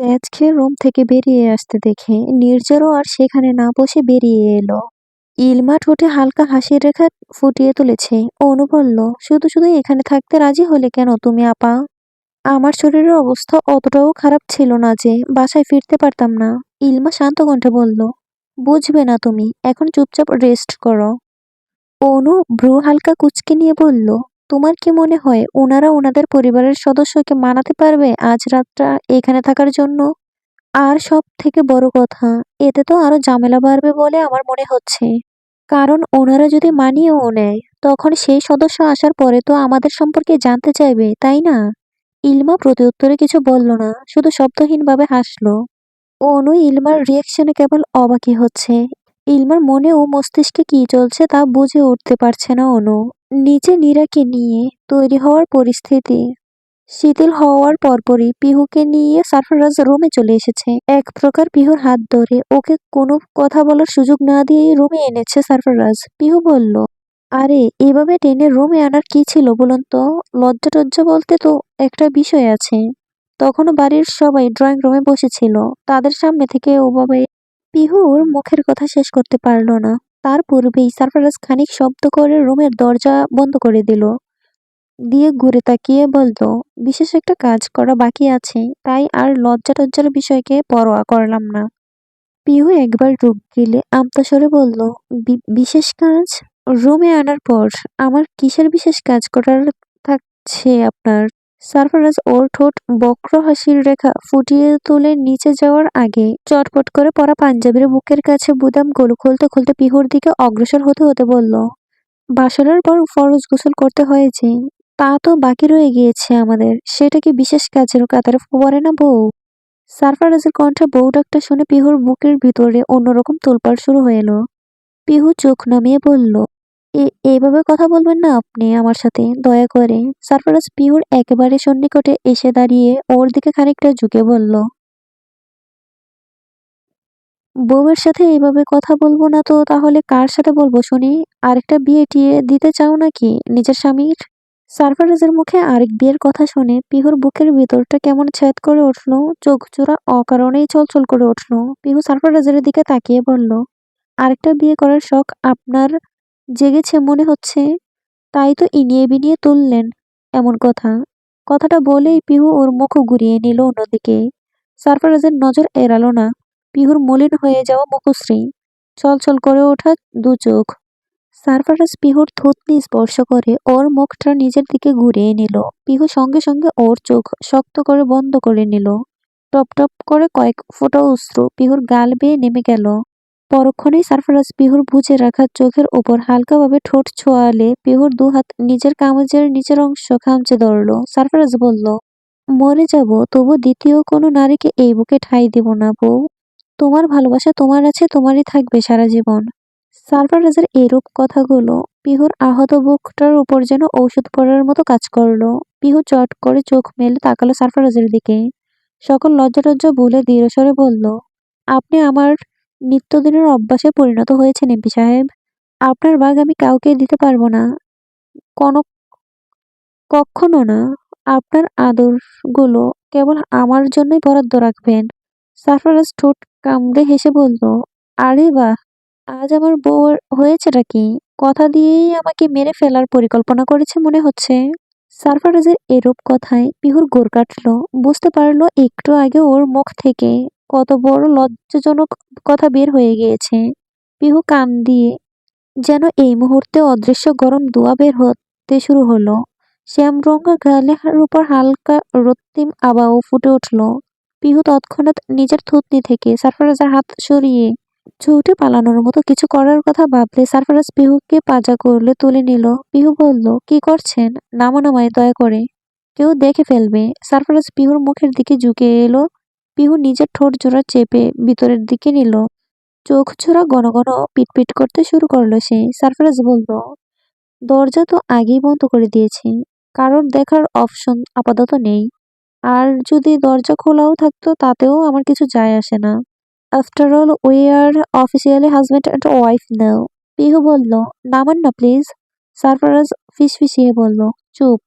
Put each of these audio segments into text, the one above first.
প্যাঁচ খেয়ে রুম থেকে বেরিয়ে আসতে দেখে নির্জারও আর সেখানে না বসে বেরিয়ে এলো। ইলমা ঠোঁটে হালকা হাসির রেখা ফুটিয়ে তুলেছে। অনু বলল, শুধু শুধু এখানে থাকতে রাজি হলে কেন তুমি, আপা? আমার শরীরের অবস্থা অতটাও খারাপ ছিল না যে, বাসায় ফিরতে পারতাম না। ইলমা শান্ত কণ্ঠে বলল, বুঝবে না তুমি, এখন চুপচাপ রেস্ট করো। অনু ভ্রু হালকা কুচকে নিয়ে বলল তোমার কি মনে হয় ওনারা ওনাদের পরিবারের সদস্যকে মানাতে পারবে আজ রাতটা এখানে থাকার জন্য? আর সব থেকে বড় কথা, এতে তো আরও ঝামেলা বাড়বে বলে আমার মনে হচ্ছে। কারণ ওনারা যদি মানিয়েও নেয়, তখন সেই সদস্য আসার পরে তো আমাদের সম্পর্কে জানতে চাইবে, তাই না? ইলমা প্রত্যুত্তরে কিছু বলল না, শুধু শব্দহীনভাবে হাসলো। অনু ইলমার রিয়াকশনে কেবল অবাকই হচ্ছে। ইলমার মনে ও মস্তিষ্কে কি চলছে তা বুঝে উঠতে পারছে না অনু। নিচে নীরাকে নিয়ে তৈরি হওয়ার পরিস্থিতি। শিথিল হওয়ার পরপরই পিহুকে নিয়ে সারফরাজ রুমে চলে এসেছে। এক প্রকার পিহুর হাত ধরে ওকে কোনো কথা বলার সুযোগ না দিয়ে রুমে এনেছে সারফরাজ। পিহু বলল, আরে, এভাবে টেনে রুমে আনার কি ছিল বলুন তো? লজ্জা টজ্জা বলতে তো একটা বিষয় আছে। তখনও বাড়ির সবাই ড্রয়িং রুমে বসেছিল। তাদের সামনে থেকে ওভাবে পিহুর মুখের কথা শেষ করতে পারল না। তার পূর্বেই সারফরাজ খানিক শব্দ করে রুমের দরজা বন্ধ করে দিল। দিয়ে ঘুরে তাকিয়ে বলতো বিশেষ একটা কাজ করা বাকি আছে, তাই আর লজ্জা টজ্জার বিষয়কে পরোয়া করলাম না। পিহু একবার রূপ গেলে আমতা স্বরে বলল, "বি- বিশেষ কাজ? রুমে আনার পর আমার কিসের বিশেষ কাজ করার থাকছে আপনার? সারফরাজ ওর ঠোঁট বক্র হাসির রেখা ফুটিয়ে তুলে নিচে যাওয়ার আগে চটপট করে পরা পাঞ্জাবির বুকের কাছে বুদাম গোল খুলতে খুলতে পিহুর দিকে অগ্রসর হতে হতে বলল, বাসরের পর ফরজ গোসল করতে হয়েছে, তা তো বাকি রয়ে গিয়েছে আমাদের, সেটা কি বিশেষ কাজের কাতারে পড়ে না বউ? সারফারাজের কণ্ঠে বউ ডাকটা শুনে পিহুর বুকের ভিতরে অন্যরকম তোলপাড় শুরু হয়ে এলো। পিহু চোখ নামিয়ে বলল এইভাবে কথা বলবেন না আপনি আমার সাথে, দয়া করে। সারফারাজ পিহুর একেবারে সন্নিকটে এসে দাঁড়িয়ে ওর দিকে খানিকটা ঝুঁকে বলল বউয়ের সাথে এইভাবে কথা বলব না তো, তাহলে কার সাথে বলব শুনি? আরেকটা বিয়ে টিয়ে দিতে চাও নাকি, নিজের স্বামীর? সারফারাজের মুখে আরেক বিয়ের কথা শুনে পিহুর বুকের ভিতরটা কেমন ছেদ করে উঠল, চোখ চোরা অকারণেই চলচল করে উঠল। পিহু সারফারাজের দিকে তাকিয়ে বলল, আরেকটা বিয়ে করার শখ আপনার জেগেছে মনে হচ্ছে, তাই তো ইনিয়ে বিনিয়ে তুললেন এমন কথা। কথাটা বলেই পিহু ওর মুখ ঘুরিয়ে নিল অন্যদিকে। সারফারাজের নজর এড়ালো না। পিহুর মলিন হয়ে যাওয়া মুখশ্রী, ছলছল করে ওঠা দু চোখ। সারফারাজ পিহুর থুতনি স্পর্শ করে ওর মুখটা নিজের দিকে ঘুরিয়ে নিল। পিহু সঙ্গে সঙ্গে ওর চোখ শক্ত করে বন্ধ করে নিল। টপ টপ করে কয়েক ফোঁটা অশ্রু পিহুর গাল বেয়ে নেমে গেল। পরক্ষণেই সারফারাজ পিহুর বুঝে রাখা চোখের ওপর হালকাভাবে ঠোঁট ছোঁয়ালে পিহুর দু হাত নিজের কামিজের নিচের অংশ খামচে ধরল। সারফারাজ বলল, মরে যাব, তবু দ্বিতীয় কোনো নারীকে এই বুকে ঠাঁই দিব না বউ। তোমার ভালোবাসা তোমার আছে, তোমারই থাকবে সারা জীবন। সারফারাজের এরূপ কথাগুলো পিহুর আহত বুকটার উপর যেন ঔষধ পড়ার মতো কাজ করল। পিহু চট করে চোখ মেলে তাকালো সারফারাজের দিকে। সকল লজ্জা টজ্জা ভুলে দৃঢ়স্বরে বলল, আপনি আমার নিত্যদিনের অভ্যাসে পরিণত হয়েছেন এমপি সাহেব। আপনার বাঘ আমি কাউকে দিতে পারব না। কোনো কখনো না। আপনার আদরগুলো কেবল আমার জন্যই বরাদ্দ রাখবেন। সারফারাজ ঠোঁট কামড়ে হেসে বলল, আরে বাহ! আজ আমার বউ হয়েছেটা কি? কথা দিয়েই আমাকে মেরে ফেলার পরিকল্পনা করেছে মনে হচ্ছে? সারফারাজের এরূপ কথায় পিহুর গোর কাটলো। বুঝতে পারল একটু আগে ওর মুখ থেকে কত বড় লজ্জাজনক কথা বের হয়ে গিয়েছে। পিহু কান দিয়ে যেন এই মুহূর্তে অদৃশ্য গরম দোয়া বের হতে শুরু হলো। শ্যামরঙ্গা গালের উপর হালকা রক্তিম আবাও ফুটে উঠল। পিহু তৎক্ষণাৎ নিজের থুতনি থেকে সারফারাজের হাত সরিয়ে ছুটে পালানোর মতো কিছু করার কথা ভাবলে সারফারাজ পিহুকে পাজা করলে তুলে নিল। পিহু বলল, কি করছেন? নামো নামায় দয়া করে। কেউ দেখে ফেলবে। সারফারাজ পিহুর মুখের দিকে ঝুঁকে এলো। পিহু নিজের ঠোঁট জোড়া চেপে ভিতরের দিকে নিল। চোখ ছোড়া ঘন ঘন পিটপিট করতে শুরু করল সে। সারফারাজ বলল, দরজা তো আগেই বন্ধ করে দিয়েছি। কারোর দেখার অপশন আপাতত নেই। আর যদি দরজা খোলাও থাকতো, তাতেও আমার কিছু যায় আসে না। After all we are officially husband and wife now Pihu বলল, নামান না প্লিজ সারফারাজ ফিসফিসিয়ে বলল, চুপ।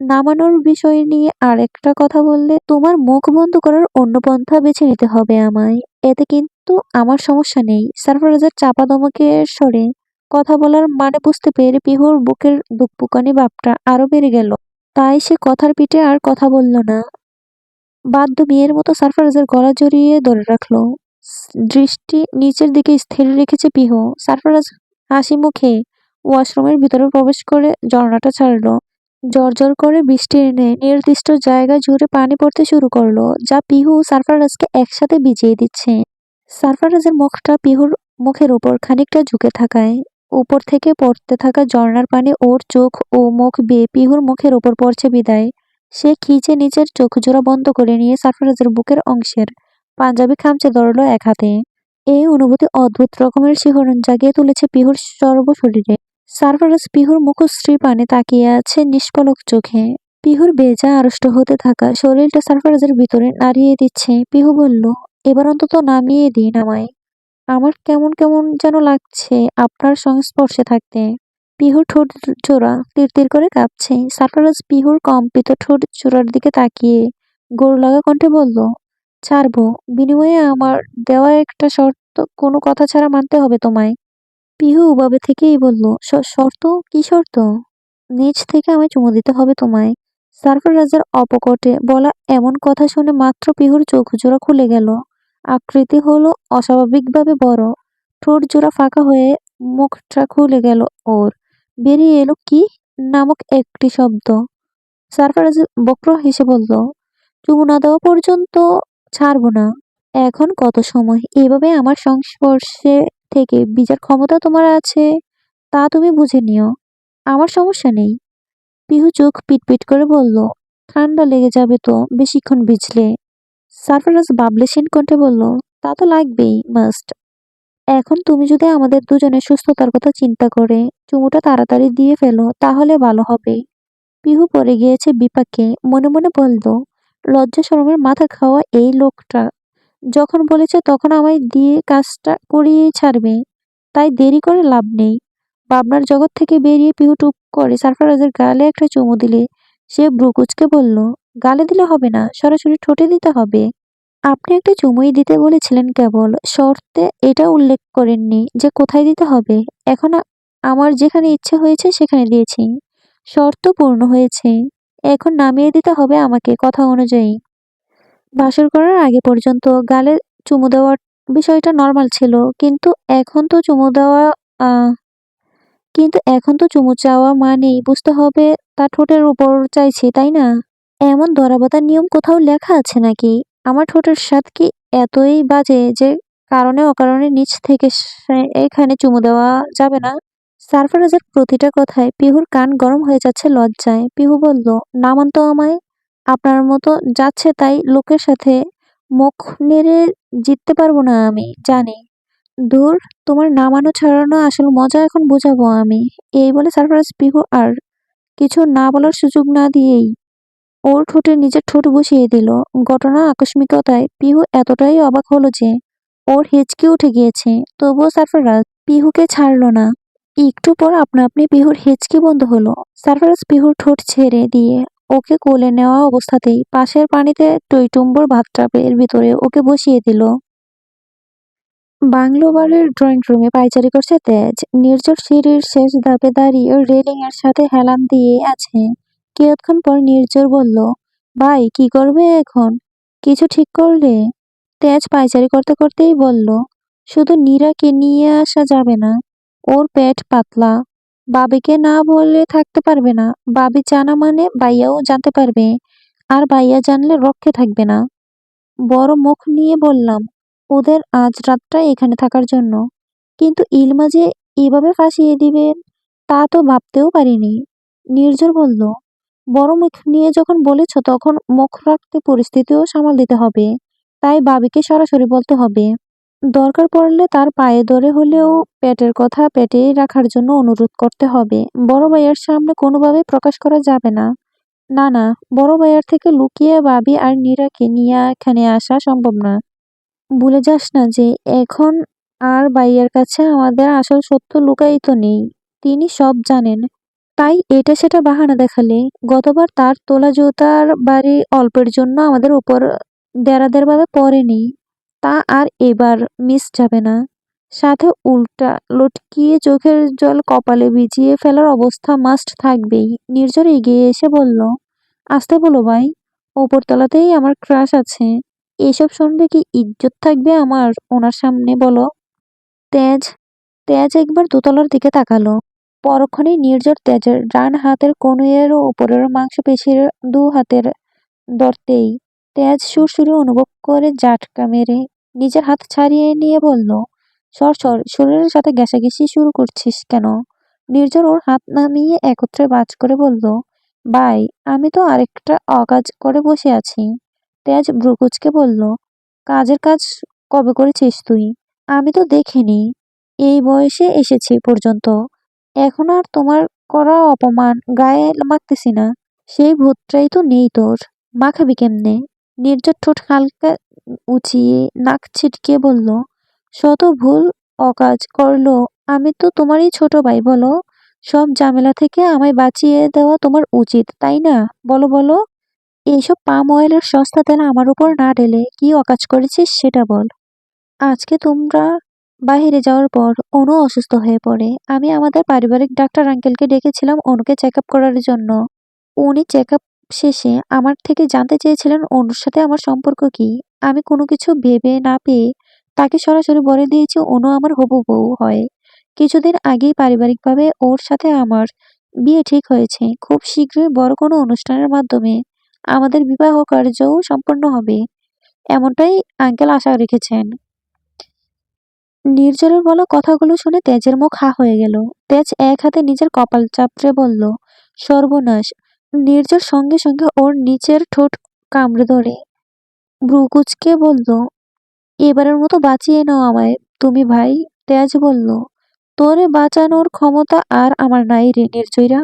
নামানোর বিষয় নিয়ে আরেকটা কথা বললে তোমার মুখ বন্ধ করার অন্য পন্থা বেছে নিতে হবে আমায়। এতে কিন্তু আমার সমস্যা নেই। সারফরাজের চাপা দমকের স্বরে কথা বলার মানে বুঝতে পেরে পিহুর বুকের দুকপুকানি বাপটা আরও বেড়ে গেল। তাই সে কথার পিঠে আর কথা বলল না। বাধ্য মেয়ের মতো সারফরাজের গলা জড়িয়ে ধরে রাখল। দৃষ্টি নিচের দিকে স্থির রেখেছে পিহু। সারফরাজ হাসি মুখে ওয়াশরুমের ভিতরে প্রবেশ করে ঝর্ণাটা ছাড়লো। জর্জর করে বৃষ্টি এনে নির্দিষ্ট জায়গা জুড়ে পানি পড়তে শুরু করল, যা পিহু সারফারাজকে একসাথে ভিজিয়ে দিচ্ছে। সারফারাজের মুখটা পিহুর মুখের উপর খানিকটা ঝুঁকে থাকায়। উপর থেকে পড়তে থাকা ঝর্ণার পানি ওর চোখ ও মুখ বেয়ে পিহুর মুখের উপর পড়ছে বিদায়। সে খিচে নিচের চোখ জোড়া বন্ধ করে নিয়ে সারফারাজের বুকের অংশের পাঞ্জাবি খামচে ধরলো এক হাতে। এই অনুভূতি অদ্ভুত রকমের শিহরণ জাগিয়ে তুলেছে পিহুর সর্বশরীরে। সারফারাজ পিহুর মুখশ্রী পানে তাকিয়ে আছে নিষ্পলক চোখে। পিহুর বেজা আড়ষ্ট হতে থাকা শরীরটা সারফারাজের ভিতরে নাড়িয়ে দিচ্ছে। পিহু বলল, এবার অন্তত নামিয়ে দিন আমায়। আমার কেমন কেমন যেন লাগছে আপনার সংস্পর্শে থাকতে। পিহুর ঠোঁট জোড়া তীর তীর করে কাঁপছে। সারফারাজ পিহুর কম্পিত ঠোঁট জোড়ার দিকে তাকিয়ে গোর লাগা কণ্ঠে বলল, ছাড়বো। বিনিময়ে আমার দেওয়া একটা শর্ত, কোনো কথা ছাড়া মানতে হবে তোমায়। পিহু উবাবে থেকেই বলল শর্ত? কি শর্ত? নিচ থেকে আমায় চুমু দিতে হবে তোমায়। সারফারাজের অপকটে বলা এমন কথা শুনে মাত্র পিহুর চোখ জোড়া খুলে গেল। আকৃতি হলো অস্বাভাবিকভাবে বড়। ঠোঁট জোড়া ফাঁকা হয়ে মুখটা খুলে গেল ওর। বেরিয়ে এলো কি নামক একটি শব্দ। সারফারাজ বক্র হেসে বলল, চুমু না দেওয়া পর্যন্ত ছাড়বো না। এখন কত সময়? এভাবে আমার সংস্পর্শে থেকে বিচার ক্ষমতা তোমার আছে, তা তুমি বুঝে নিও। আমার সমস্যা নেই। পিহু চোখ পিটপিট করে বলল, ঠান্ডা লেগে যাবে তো, বেশিক্ষণ ভিজলে? সারফারাজ বাবলেসিন কণ্ঠে বলল, তা তো লাগবেই, মাস্ট। এখন তুমি যদি আমাদের দুজনের সুস্থতার কথা চিন্তা করে, চুমুটা তাড়াতাড়ি দিয়ে ফেলো, তাহলে ভালো হবে। পিহু পড়ে গিয়েছে বিপাকে, মনে মনে বলল, লজ্জা শরমের মাথা খাওয়া এই লোকটা। যখন বলেছে তখন আমায় দিয়ে কাজটা করিয়েই ছাড়বে। তাই দেরি করে লাভ নেই। ভাবনার জগৎ থেকে বেরিয়ে পিহু টুপ করে সারফারাজের গালে একটা চুমু দিলে। সে ব্রুকুচকে বলল, গালে দিলে হবে না, সরাসরি ঠোঁটে দিতে হবে। আপনি একটা চুমুই দিতে বলেছিলেন কেবল, শর্তে এটা উল্লেখ করেননি যে কোথায় দিতে হবে। এখন আমার যেখানে ইচ্ছে হয়েছে সেখানে দিয়েছি। শর্ত পূর্ণ হয়েছে। এখন নামিয়ে দিতে হবে আমাকে কথা অনুযায়ী। বাসর করার আগে পর্যন্ত গালে চুমু দেওয়ার বিষয়টা নর্মাল ছিল। কিন্তু এখন তো চুমু দেওয়া কিন্তু এখন তো চুমু চাওয়া মানেই বুঝতে হবে তা ঠোঁটের উপর চাইছি, তাই না? এমন দরাবাতার নিয়ম কোথাও লেখা আছে নাকি? আমার ঠোঁটের স্বাদ কি এতই বাজে যে কারণে অকারণে নিচ থেকে এখানে চুমু দেওয়া যাবে না? সারফারাজের প্রতিটা কথায় পিহুর কান গরম হয়ে যাচ্ছে লজ্জায়। পিহু বলল নামান তো আমায়? আপনার মতো যাচ্ছে তাই লোকের সাথে মুখ নেড়ে জিততে পারব না আমি, জানি। দূর তোমার নামানো ছাড়ানো আসল মজা এখন বোঝাবো আমি। এই বলে সারফারাজ পিহু আর কিছু না বলার সুযোগ না দিয়েই ওর ঠোঁটে নিজের ঠোঁট বসিয়ে দিল। ঘটনা আকস্মিকতায় পিহু এতটাই অবাক হলো যে ওর হেঁচকি উঠে গিয়েছে। তবুও সারফারাজ পিহুকে ছাড়লো না। একটু পর আপনা আপনি পিহুর হেঁচকি বন্ধ হলো। সারফারাজ পিহুর ঠোঁট ছেড়ে দিয়ে ওকে কোলে নেওয়া অবস্থাতেই পাশের পানিতে টইটুম্বর ভাতটাপের ভিতরে ওকে বসিয়ে দিল। বাংলো বারের ড্রয়িং রুমে পাইচারি করছে তেজ। নির্জর সিঁড়ির শেষ ধাপে দাঁড়িয়ে রেলিং এর সাথে হেলান দিয়ে আছে। কিয়ৎক্ষণ পর নির্জর বলল, ভাই, কি করবে এখন? কিছু ঠিক করলে? তেজ পাইচারি করতে করতেই বলল, শুধু নীরাকে নিয়ে আসা যাবে না, ওর পেট পাতলা। বাবিকে না বলে থাকতে পারবে না। বাবি জানা মানে বাইয়াও জানতে পারবে। আর বাইয়া জানলে রক্ষে থাকবে না। বড় মুখ নিয়ে বললাম, ওদের আজ রাতটা এখানে থাকার জন্য। কিন্তু ইলমা যে এভাবে ফাঁসিয়ে দিবেন, তা তো ভাবতেও পারিনি। নির্ঝর বলল, বড় মুখ নিয়ে যখন বলেছ তখন মুখ রাখতে পরিস্থিতিও সামাল দিতে হবে। তাই বাবিকে সরাসরি বলতে হবে। দরকার পড়লে তার পায়ে ধরে হলেও পেটের কথা পেটেই রাখার জন্য অনুরোধ করতে হবে। বড় ভাইয়ের সামনে কোনোভাবে প্রকাশ করা যাবে না। না না, বড় ভাইয়ার থেকে লুকিয়ে বাবি আর নীরাকে নিয়ে এখানে আসা সম্ভব না। ভুলে যাস না যে এখন আর ভাইয়ার কাছে আমাদের আসল সত্য লুকায়িত নেই। তিনি সব জানেন। তাই এটা সেটা বাহানা দেখালে। গতবার তার তোলা জুতার বাড়ি অল্পের জন্য আমাদের উপর দেড়াদেড়ভাবে পড়েনি। তা আর এবার মিস যাবে না। সাথে উল্টা লটকিয়ে চোখের জল কপালে ভিজিয়ে ফেলার অবস্থা মাস্ট থাকবেই। নির্ঝর এগিয়ে এসে বলল, আসতে বলো ভাই, ওপরতলাতেই আমার ক্রাশ আছে। এসব শুনবে কি ইজ্জত থাকবে আমার? ওনার সামনে বলো। তেজ তেজ একবার দোতলার দিকে তাকালো। পরক্ষণেই নির্ঝর তেজের ডান হাতের কনুইয়ের উপরের মাংসপেশির দু হাতের ধরতেই তেজ সুরসুরি অনুভব করে জাটকা মেরে নিজের হাত ছাড়িয়ে নিয়ে বলল, সর সর, শরীরের সাথে ঘেঁষাঘেঁষি শুরু করছিস কেন? নির্ঝর ওর হাত নামিয়ে একত্রে বাজ করে বলল, ভাই, আমি তো আরেকটা অকাজ করে বসে আছি। তেজ ভ্রুকুচকে বলল, কাজের কাজ কবে করেছিস তুই? আমি তো দেখিনি। এই বয়সে এসেছি পর্যন্ত। এখন আর তোমার করা অপমান গায়ে মাখতেছি না। সেই ভূতটাই তো নেই তোর। মাখাবি কেমনে? নির্জর ঠোঁট হালকা উঁচিয়ে নাক ছিটকে বলল, শত ভুল অকাজ করল, আমি তো তোমারই ছোট ভাই, বলো। সব ঝামেলা থেকে আমায় বাঁচিয়ে দেওয়া তোমার উচিত, তাই না? বলো বলো। এইসব পাম অয়েলের সস্তা তেল আমার উপর না ঢেলে কি অকাজ করেছিস সেটা বল। আজকে তোমরা বাইরে যাওয়ার পর অনু অসুস্থ হয়ে পড়ে। আমি আমাদের পারিবারিক ডাক্তার আঙ্কেলকে ডেকেছিলাম অনুকে চেক আপ করার জন্য। উনি চেক আপ শেষে আমার থেকে জানতে চেয়েছিলেন অনুর সাথে আমার সম্পর্ক কি? আমি কোনো কিছু ভেবে না পেয়ে তাকে সরাসরি বলে দিয়েছি অনু আমার হবু বউ হয়। কিছুদিন আগেই পারিবারিকভাবে ওর সাথে আমার বিয়ে ঠিক হয়েছে। খুব শীঘ্রই বড় কোনো অনুষ্ঠানের মাধ্যমে আমাদের বিবাহ কার্যও সম্পন্ন হবে, এমনটাই আঙ্কেল আশা রেখেছেন। নির্জরের বলা কথাগুলো শুনে তেজের মুখ হা হয়ে গেল। তেজ এক হাতে নিজের কপাল চাপড়ে বলল, সর্বনাশ নির্জর সঙ্গে সঙ্গে ওর নিচের ঠোঁট কামড়ে ধরে। ভ্রুকুচকে বলল, এবারের মতো বাঁচিয়ে নাও আমায়। তুমি ভাই, তেজ বলল, তোরে বাঁচানোর ক্ষমতা আর আমার নাই রে নির্জয়রা।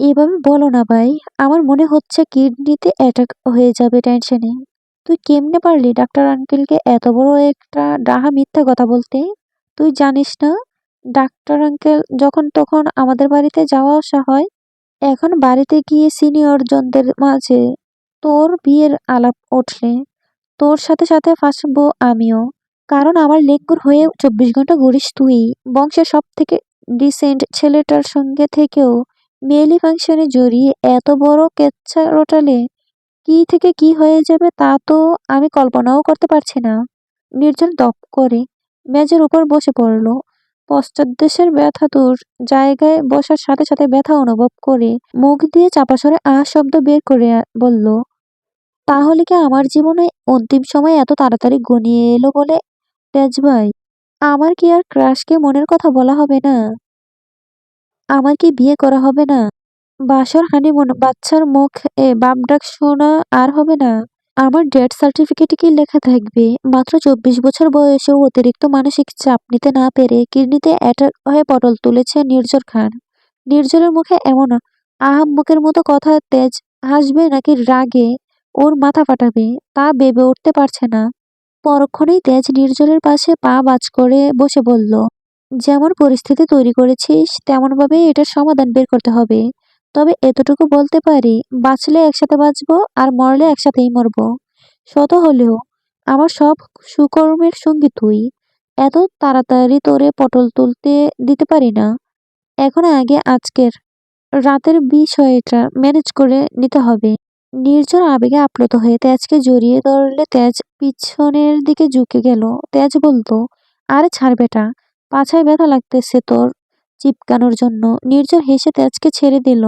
এভাবে বলো না ভাই, আমার মনে হচ্ছে কিডনিতে অ্যাটাক হয়ে যাবে টেনশনে। তুই কেমনে পারলি ডাক্তার আঙ্কেলকে এত বড় একটা ডাহা মিথ্যা কথা বলতে? তুই জানিস না, ডাক্তার আঙ্কেল যখন তখন আমাদের বাড়িতে যাওয়া আসা হয় এখন বাড়িতে গিয়ে সিনিয়র জনদের মাঝে তোর বিয়ের আলাপ উঠলে, তোর সাথে সাথে ফাঁসবো আমিও। কারণ আমার লেঙ্গুর হয়ে চব্বিশ ঘণ্টা ঘুরিস তুই। বংশের সব থেকে ডিসেন্ট ছেলেটার সঙ্গে থেকেও মেয়েলি ফাংশনে জড়িয়ে এত বড় কেচ্ছা রোটালে কি থেকে কি হয়ে যাবে তা তো আমি কল্পনাও করতে পারছি না। নির্জন দপ করে মেজের উপর বসে পড়ল। পশ্চাৎদেশের ব্যথা তোর জায়গায় বসার সাথে সাথে ব্যথা অনুভব করে। মুখ দিয়ে চাপা সরে আ শব্দ বের করে বলল, তাহলে কি আমার জীবনে অন্তিম সময় এত তাড়াতাড়ি ঘনিয়ে এলো বলে? তেজ ভাই, আমার কি আর ক্রাশকে মনের কথা বলা হবে না? আমার কি বিয়ে করা হবে না? বাসর হানি হানিমুন, বাচ্চার মুখ, এ বাপ ডাক শোনা আর হবে না? আমার ডেথ সার্টিফিকেটে কি লেখা থাকবে? মাত্র চব্বিশ বছর বয়সেও অতিরিক্ত মানসিক চাপ নিতে না পেরে কিডনিতে অ্যাটাক হয়ে পটল তুলেছে নির্ঝর খান। নির্ঝরের মুখে এমন আহাম্মকের মতো কথা তেজ হাসবে নাকি রাগে ওর মাথা ফাটাবে, তা ভেবে উঠতে পারছে না। পরক্ষণেই তেজ নির্জলের পাশে পা বাজ করে বসে বলল, যেমন পরিস্থিতি তৈরি করেছিস, তেমনভাবেই এটার সমাধান বের করতে হবে। তবে এতটুকু বলতে পারি, বাঁচলে একসাথে বাঁচবো আর মরলে একসাথেই মরবো। শত হলেও, আমার সব সুকর্মের সঙ্গী তুই। এত তাড়াতাড়ি তোরে পটল তুলতে দিতে পারি না। এখন আগে আজকের রাতের বিষয়টা ম্যানেজ করে নিতে হবে। নির্জন আবেগে আপ্লুত হয়ে তেজকে জড়িয়ে ধরলে তেজ পিছনের দিকে ঝুঁকে গেল। তেজ বলতো, আরে ছাড় বেটা, পাছায় ব্যথা লাগতেছে তোর চিপকানোর জন্য। নির্জন হেসে তেজকে ছেড়ে দিল।